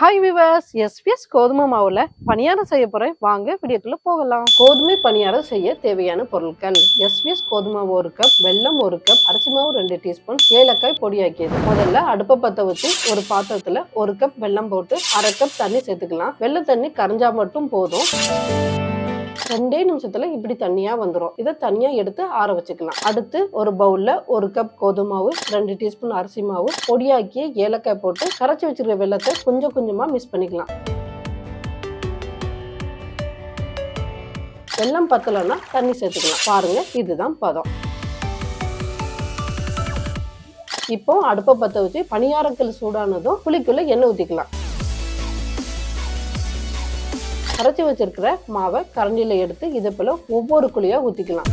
Hi viewers SBS கோதுமை மாவுல பணியாரம் செய்ய போறேன். வாங்க வீடியோக்குள்ள போகலாம். கோதுமை பணியாரம் செய்ய தேவையான பொருட்கள். எஸ்பிஎஸ் கோதுமை ஒரு கப் வெல்லம் ஒரு கப் அரிசி மாவு ரெண்டு டீஸ்பூன் ஏலக்காய் பொடியாக்கியது முதல்ல அடுப்பை பத்த வச்சு ஒரு பாத்திரத்துல ஒரு கப் வெல்லம் போட்டு அரை கப் தண்ணி சேர்த்துக்கலாம். வெள்ளை தண்ணி கரைஞ்சா மட்டும் போதும். ரெண்டே நிமிஷத்துல இப்படி தண்ணியா வந்துடும் இதை தனியா எடுத்து ஆற வச்சுக்கலாம். அடுத்து ஒரு பவுல்ல ஒரு கப் கோதுமை மாவு ரெண்டு டீஸ்பூன் அரிசி மாவு பொடியாக்கி ஏலக்காய் போட்டு கரைச்சி வச்சிருக்க வெள்ளத்தை கொஞ்சம் கொஞ்சமா மிக்ஸ் பண்ணிக்கலாம். வெல்லம் பத்தலைன்னா தண்ணி சேர்த்துக்கலாம். பாருங்க இதுதான் பதம். இப்போ அடுப்பை பற்ற வச்சு பணியாரக்கல் சூடானதும் புளிக்குள்ள எண்ணெய் ஊற்றிக்கலாம் கரைச்சி வச்சிருக்கிற மாவை கரண்டியில் எடுத்து இதை போல ஒவ்வொரு குழியாக ஊற்றிக்கலாம்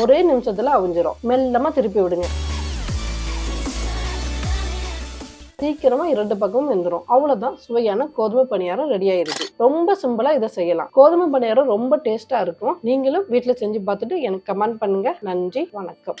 ஒரே நிமிஷத்துல அவிஞ்சிரும். மெல்லமா திருப்பி விடுங்க. சீக்கிரமா இரண்டு பக்கமும் வெந்துடும் அவ்வளவுதான் சுவையான கோதுமை பணியாரம் ரெடி ஆயிருக்கு ரொம்ப சிம்பிளா இதை செய்யலாம். கோதுமை பணியாரம் ரொம்ப டேஸ்டா இருக்கும். நீங்களும் வீட்டுல செஞ்சு பார்த்துட்டு எனக்கு கமெண்ட் பண்ணுங்க. நன்றி வணக்கம்.